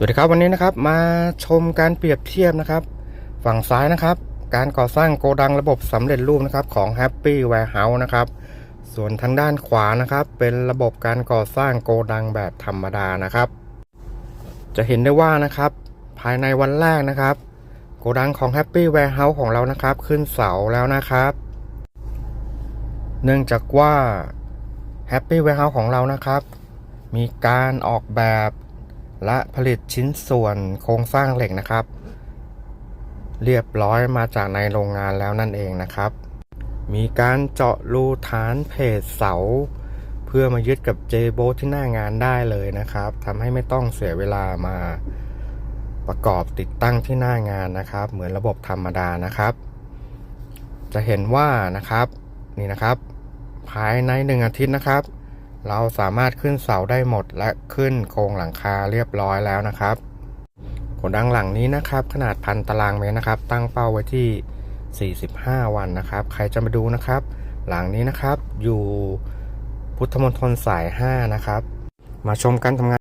สวัสดีครับวันนี้นะครับมาชมการเปรียบเทียบนะครับ ฝั่งซ้ายนะครับ การก่อสร้างโกดังระบบสำเร็จรูปนะครับของ Happy Warehouse นะครับ ส่วนทางด้านขวานะครับ เป็นระบบการก่อสร้างโกดังแบบธรรมดานะครับ จะเห็นได้ว่านะครับ ภายในวันแรกนะครับ โกดังของ Happy Warehouse ของเรานะครับ ขึ้นเสาแล้วนะครับ เนื่องจากว่า Happy Warehouse ของเรานะครับ มีการออกแบบ และผลิตชิ้นส่วนโครงสร้างเหล็กนะครับ เรียบร้อยมาจากในโรงงานแล้วนั่นเองนะครับ มีการเจาะรูฐานเพจเสา เพื่อมายึดกับเจโบที่หน้างานได้เลยนะครับทำให้ไม่ต้องเสียเวลามาประกอบติดตั้งที่หน้างานนะครับ เหมือนระบบธรรมดานะครับ จะเห็นว่านะครับนี่นะครับ ภายในหนึ่งอาทิตย์นะครับ เราสามารถขึ้นเสาได้หมดและขึ้นโครงหลังคาเรียบร้อยแล้วนะครับโกดังหลังนี้นะครับ ขนาดพันตารางเมตรนะครับ ตั้งเป้าไว้ที่ 45 วันนะครับ ใครจะมาดูนะครับ หลังนี้นะครับอยู่พุทธมณฑลสาย 5 นะครับ มาชมการทำงาน